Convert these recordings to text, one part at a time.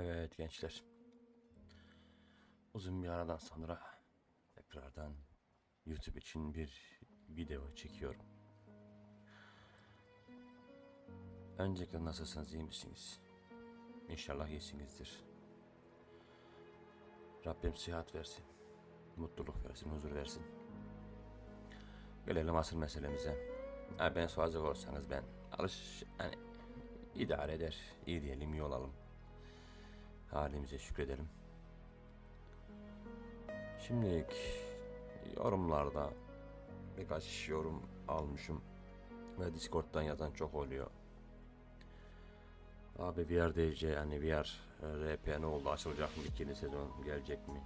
Evet gençler. Uzun bir aradan sonra tekrardan YouTube için bir video çekiyorum. Öncelikle nasılsınız, iyi misiniz? İnşallah iyisinizdir. Rabbim sıhhat versin, mutluluk versin, huzur versin. Gelelim asıl meselemize. Ha, ben soracak olsanız ben alış, hani idare eder, iyi diyelim, iyi olalım. Halimize şükredelim. Şimdilik yorumlarda birkaç yorum almışım ve Discord'dan yazan çok oluyor. Abi VR DC yani VR e, RP ne oldu açılacak mı ikinci sezon gelecek mi?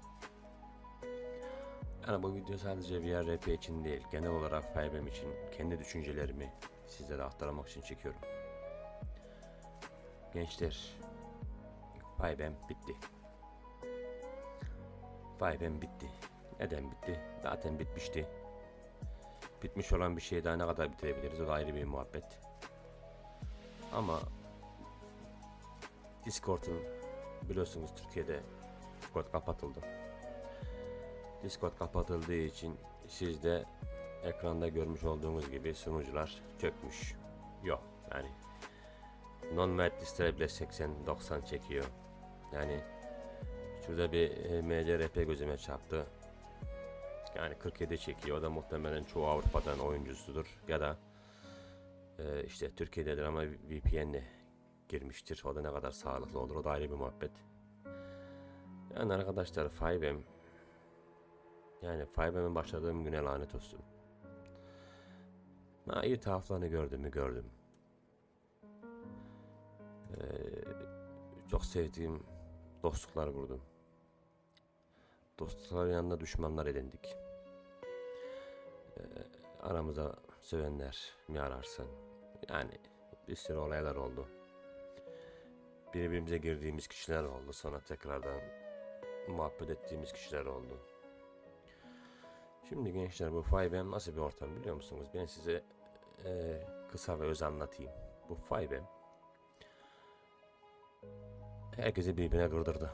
Yani bu video sadece VR RP için değil genel olarak FiveM için kendi düşüncelerimi sizlere aktarmak için çekiyorum. Gençler FiveM bitti. FiveM bitti. Neden bitti? Zaten bitmişti. Bitmiş olan bir şeyi daha ne kadar bitirebiliriz o da ayrı bir muhabbet. Ama Discord'un biliyorsunuz Türkiye'de Discord kapatıldı. Discord kapatıldığı için siz de ekranda görmüş olduğunuz gibi sunucular çökmüş. Yok yani non-mat listeler bile 80-90 çekiyor. Yani şurada bir e, MCRP gözüme çarptı. Yani 47 çekiyor. O da muhtemelen çoğu Avrupa'dan oyuncusudur. Ya da e, işte Türkiye'dedir ama VPN'le girmiştir. O da ne kadar sağlıklı olur. O da ayrı bir muhabbet. Yani arkadaşlar 5M yani 5M'in başladığım güne lanet olsun. Ha, iyi taraflarını gördüm mü gördüm. Ee, çok sevdiğim dostluklar kurdum. Dostlukların yanında düşmanlar edindik. Ee, aramıza sövenler mi ararsın? Yani bir sürü olaylar oldu. Birbirimize girdiğimiz kişiler oldu. Sonra tekrardan muhabbet ettiğimiz kişiler oldu. Şimdi gençler bu 5M nasıl bir ortam biliyor musunuz? Ben size eee, kısa ve öz anlatayım. Bu 5M herkesi birbirine kırdırdı.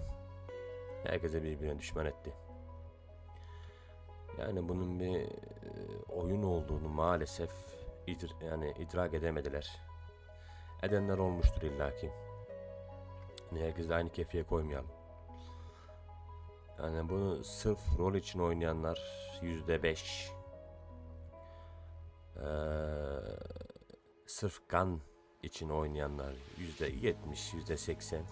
Herkese birbirine düşman etti. Yani bunun bir e, oyun olduğunu maalesef idr- yani idrak edemediler. Edenler olmuştur illaki. Yani herkes de aynı kefiye koymayalım. Yani bunu sırf rol için oynayanlar yüzde beş. Ee, sırf kan için oynayanlar yüzde yetmiş, yüzde seksen.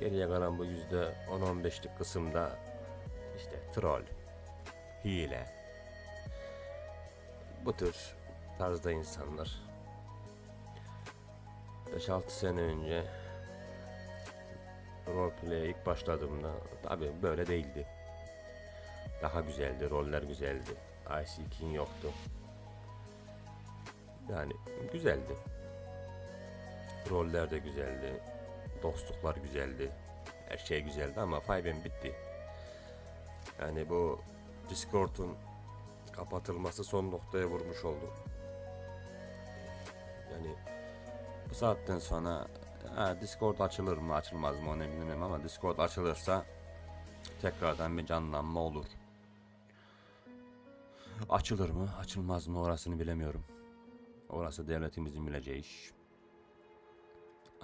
Geriye kalan bu yüzde 10-15'lik kısımda işte troll, hile, bu tür tarzda insanlar. 5-6 sene önce roleplay'e ilk başladığımda tabi böyle değildi. Daha güzeldi, roller güzeldi. IC King yoktu. Yani güzeldi. Roller de güzeldi. Dostluklar güzeldi. Her şey güzeldi ama 5M bitti. Yani bu Discord'un kapatılması son noktaya vurmuş oldu. Yani bu saatten sonra ha, Discord açılır mı açılmaz mı onu bilmem ama Discord açılırsa tekrardan bir canlanma olur. Açılır mı açılmaz mı orasını bilemiyorum. Orası devletimizin bileceği iş.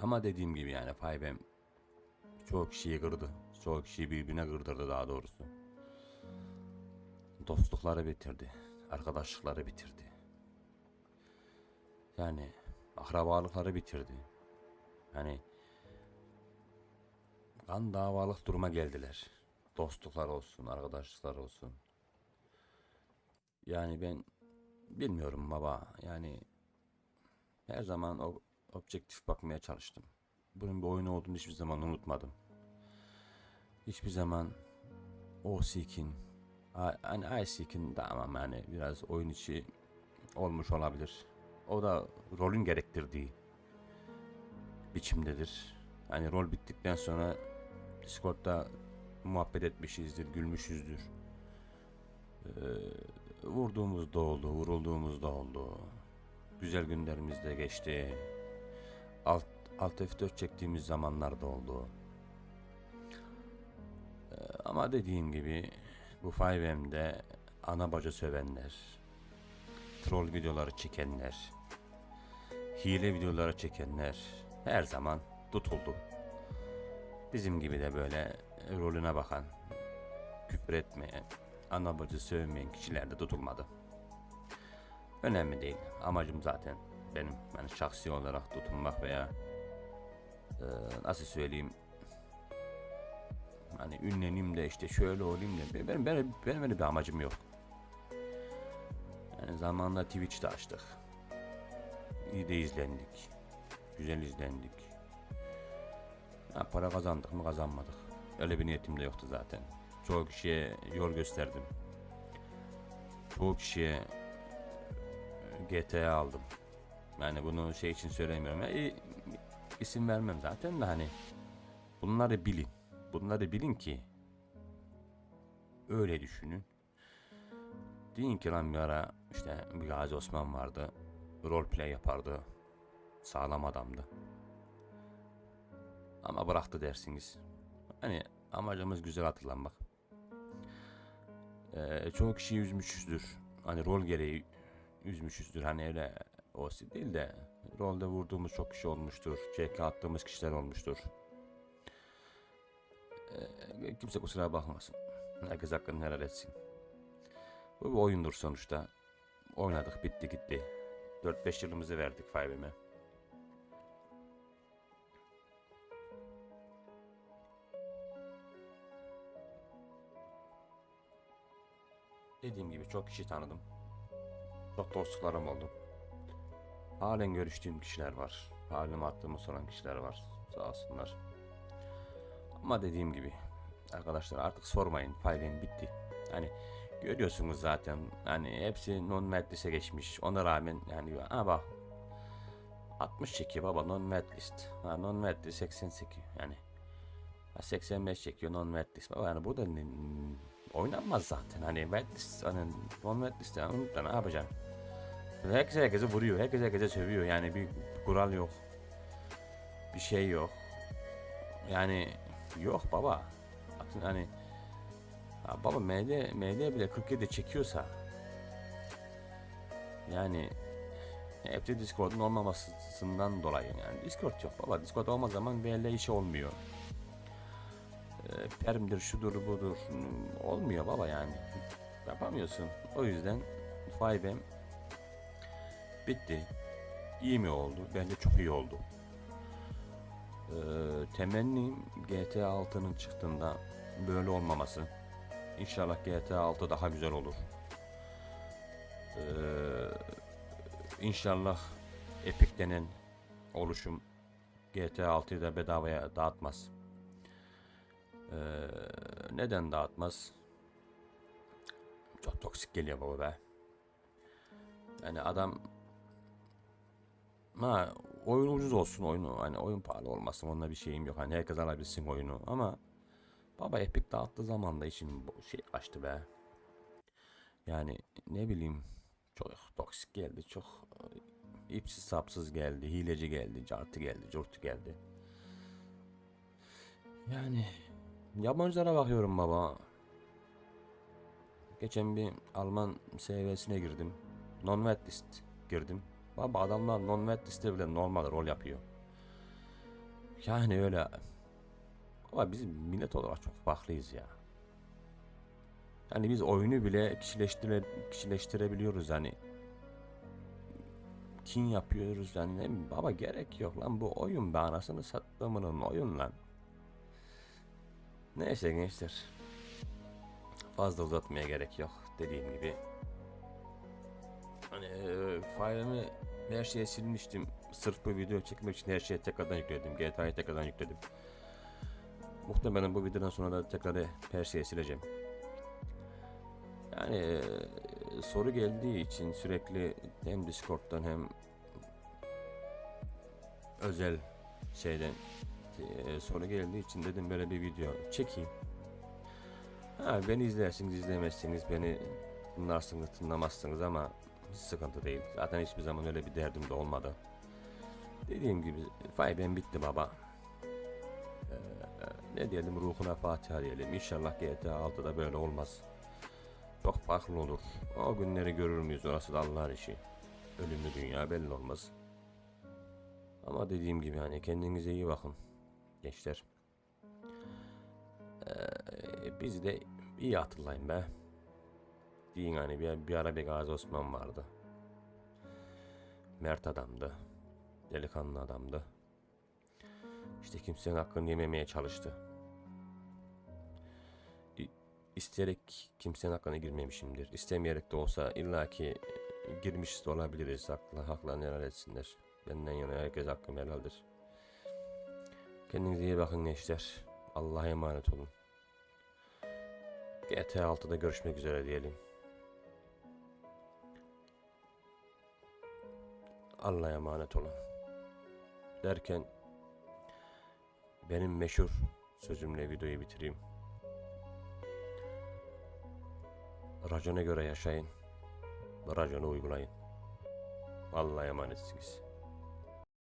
Ama dediğim gibi yani 5M çoğu kişiyi kırdı. Çoğu kişiyi birbirine kırdırdı daha doğrusu. Dostlukları bitirdi. Arkadaşlıkları bitirdi. Yani akrabalıkları bitirdi. Yani kan davalık duruma geldiler. Dostluklar olsun, arkadaşlıklar olsun. Yani ben bilmiyorum baba. Yani her zaman o objektif bakmaya çalıştım. Bunun bir oyun olduğunu hiçbir zaman unutmadım. Hiçbir zaman o Seek'in hani iSeek'in tamam yani biraz oyun içi olmuş olabilir. O da rolün gerektirdiği biçimdedir. Yani rol bittikten sonra Discord'da muhabbet etmişizdir, gülmüşüzdür. Ee, vurduğumuz da oldu, vurulduğumuz da oldu. Güzel günlerimiz de geçti. Alt, Alt F4 çektiğimiz zamanlarda oldu. Ee, ama dediğim gibi bu 5M'de ana bacı sövenler, troll videoları çekenler, hile videoları çekenler her zaman tutuldu. Bizim gibi de böyle rolüne bakan, küfür etmeyen, ana bacı sövmeyen kişiler de tutulmadı. Önemli değil. Amacım zaten benim yani şahsi olarak tutunmak veya e, nasıl söyleyeyim hani ünleneyim de işte şöyle olayım da benim, benim, benim öyle bir amacım yok. Yani zamanında Twitch'te açtık. İyi de izlendik. Güzel izlendik. Ha, para kazandık mı kazanmadık. Öyle bir niyetim de yoktu zaten. Çoğu kişiye yol gösterdim. Çoğu kişiye GTA aldım. Yani bunu şey için söylemiyorum. İ- isim vermem zaten de hani bunları bilin. Bunları bilin ki öyle düşünün. Deyin ki lan bir ara işte bir Gazi Osman vardı. Roleplay yapardı. Sağlam adamdı. Ama bıraktı dersiniz. Hani amacımız güzel hatırlanmak. Ee, çoğu kişiyi üzmüşüzdür. Hani rol gereği üzmüşüzdür. Hani öyle o değil de rolde vurduğumuz çok kişi olmuştur. CK attığımız kişiler olmuştur. Ee, kimse kusura bakmasın. Herkes hakkını helal etsin. Bu bir oyundur sonuçta. Oynadık bitti gitti. 4-5 yılımızı verdik 5M'e. Dediğim gibi çok kişi tanıdım. Çok dostluklarım oldu. Halen görüştüğüm kişiler var. Halen attığımı soran kişiler var. Sağ olsunlar. Ama dediğim gibi arkadaşlar artık sormayın. Fayden bitti. Hani görüyorsunuz zaten hani hepsi non medlise geçmiş. Ona rağmen yani ha bak 60 çekiyor baba non medlist. Ha non medlist 88 yani. Ha, 85 çekiyor non medlist. Baba yani burada oynanmaz zaten. Hani medlist hani non medlist yani ne yapacaksın? Herkes herkese vuruyor. Herkes herkese sövüyor. Yani bir kural yok. Bir şey yok. Yani yok baba. Bakın hani ha baba MD, MD bile 47 çekiyorsa yani hepsi Discord'un olmamasından dolayı yani Discord yok baba Discord olmaz zaman VL işi olmuyor Ee, Permdir şudur budur olmuyor baba yani yapamıyorsun o yüzden 5M bitti iyi mi oldu bence çok iyi oldu ee, temennim GTA 6'nın çıktığında böyle olmaması. İnşallah GTA 6 daha güzel olur. Ee, inşallah Epic denen oluşum GTA 6'yı da bedavaya dağıtmaz. Ee, neden dağıtmaz? Çok toksik geliyor baba be. Yani adam Ha oyun ucuz olsun oyunu. Hani oyun pahalı olmasın onunla bir şeyim yok. Hani herkes alabilsin oyunu. Ama baba Epic dağıttığı zaman da bu şey açtı be. Yani ne bileyim çok toksik geldi çok e, ipsiz sapsız geldi hileci geldi cartı geldi curtu geldi. Yani yabancılara bakıyorum baba. Geçen bir Alman SV'sine girdim. Non list girdim Baba adamlar non-med liste bile normal rol yapıyor. Yani öyle. Ama biz millet olarak çok farklıyız ya. Yani biz oyunu bile kişileştire, kişileştirebiliyoruz hani. Kin yapıyoruz yani ne baba gerek yok lan bu oyun be anasını sattığımının oyun lan. Neyse gençler. Fazla uzatmaya gerek yok dediğim gibi. Hani e, file'ımı her şeye silmiştim. Sırf bu video çekmek için her şeye tekrardan yükledim. GTA'yı tekrardan yükledim. Muhtemelen bu videodan sonra da tekrar her şeyi sileceğim. Yani e, soru geldiği için sürekli hem Discord'dan hem özel şeyden e, soru geldiği için dedim böyle bir video çekeyim. Ha, beni izlersiniz izlemezsiniz beni dinlersiniz dinlemezsiniz ama hiç sıkıntı değil. Zaten hiçbir zaman öyle bir derdim de olmadı. Dediğim gibi Fayben bitti baba. Ee, ne diyelim ruhuna Fatiha diyelim. İnşallah GTA 6'da böyle olmaz. Çok farklı olur. O günleri görür müyüz orası da Allah'ın işi. Ölümlü dünya belli olmaz. Ama dediğim gibi hani kendinize iyi bakın gençler. Ee, biz de iyi hatırlayın be. Deyin hani bir, bir ara bir Gazi Osman vardı. Mert adamdı. Delikanlı adamdı. İşte kimsenin hakkını yememeye çalıştı. İ- İsteyerek kimsenin hakkına girmemişimdir. İstemeyerek de olsa illaki girmiş de olabiliriz. Haklı, haklarını helal etsinler. Benden yana herkes hakkım helaldir. Kendinize iyi bakın gençler. Allah'a emanet olun. GTA 6'da görüşmek üzere diyelim. Allah'a emanet olun. Derken benim meşhur sözümle videoyu bitireyim. Racona göre yaşayın. Raconu uygulayın. Allah'a emanetsiniz.